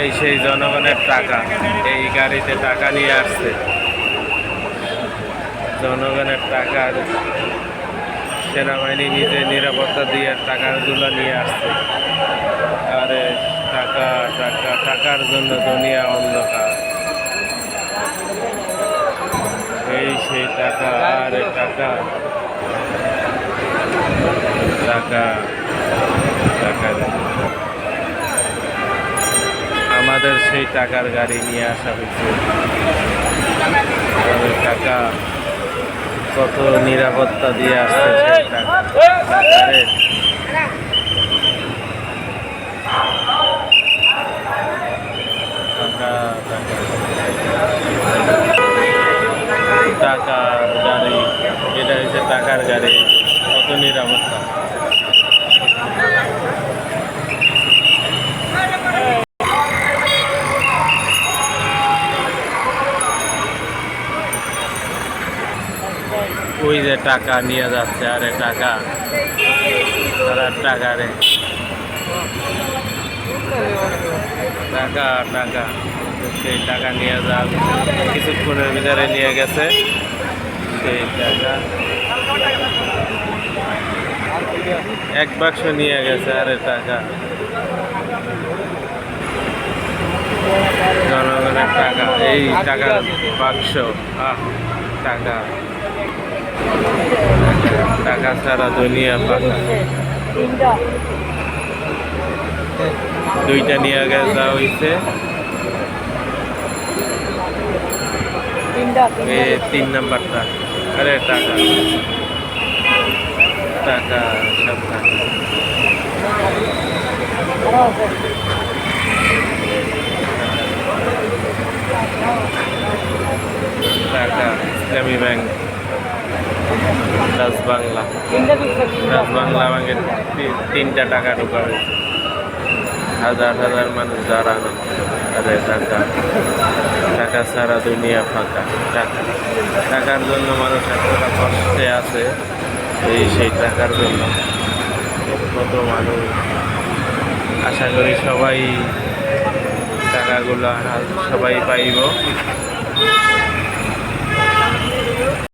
এই সেই জনগণের টাকা, এই গাড়িতে টাকা নিয়ে আসছে। জনগণের টাকা সেনাবাহিনী নিজে নিরাপত্তা দিয়ে টাকাগুলো নিয়ে আসছে। আরে, টাকা টাকা, টাকার জন্য দুনিয়া অন্ধকার। এই সেই টাকা, আরে, টাকা। টাকা টাকা আমাদের সেই টাকার গাড়ি নিয়ে আসা হয়েছে। আমাদের টাকা কত নিরাপত্তা দিয়ে আসছে সেই টাকা। টাকার গাড়ি, এটা হচ্ছে টাকার গাড়ি, কত নিরাপত্তা। ওই যে টাকা নিয়ে যাচ্ছে, আরে টাকা। তারা টাকা রে। টাকা টাকা। সেই টাকা নিয়ে যান কিছুক্ষণের ভিতরে নিয়ে গেছে। সেই টাকা। এক বাক্স নিয়ে গেছে, আরে টাকা। জনগণের টাকা। এই টাকার বাক্স। আহ, টাকা। টাকা ছাড়া দুনিয়া পাকা। দুইটা নিয়ে গেছে এ তিন নাম্বারটা। আরে, টাকা। টাকা সব টাকা, ইসলামী ব্যাংক। রাজ বাংলা রাজ বাংলা ব্যাংকের তি- তিনটা টাকা ঢোকা হয়েছে। হাজার হাজার মানুষ দাঁড়ানো আরে টাকা। টাকা সারা দুনিয়া ফাঁকা। টাকা। টাকার জন্য মানুষ এতটা কষ্টে আছে এই সেই টাকার জন্য। কত মানুষ। আশা করি সবাই টাকাগুলো সবাই পাইব।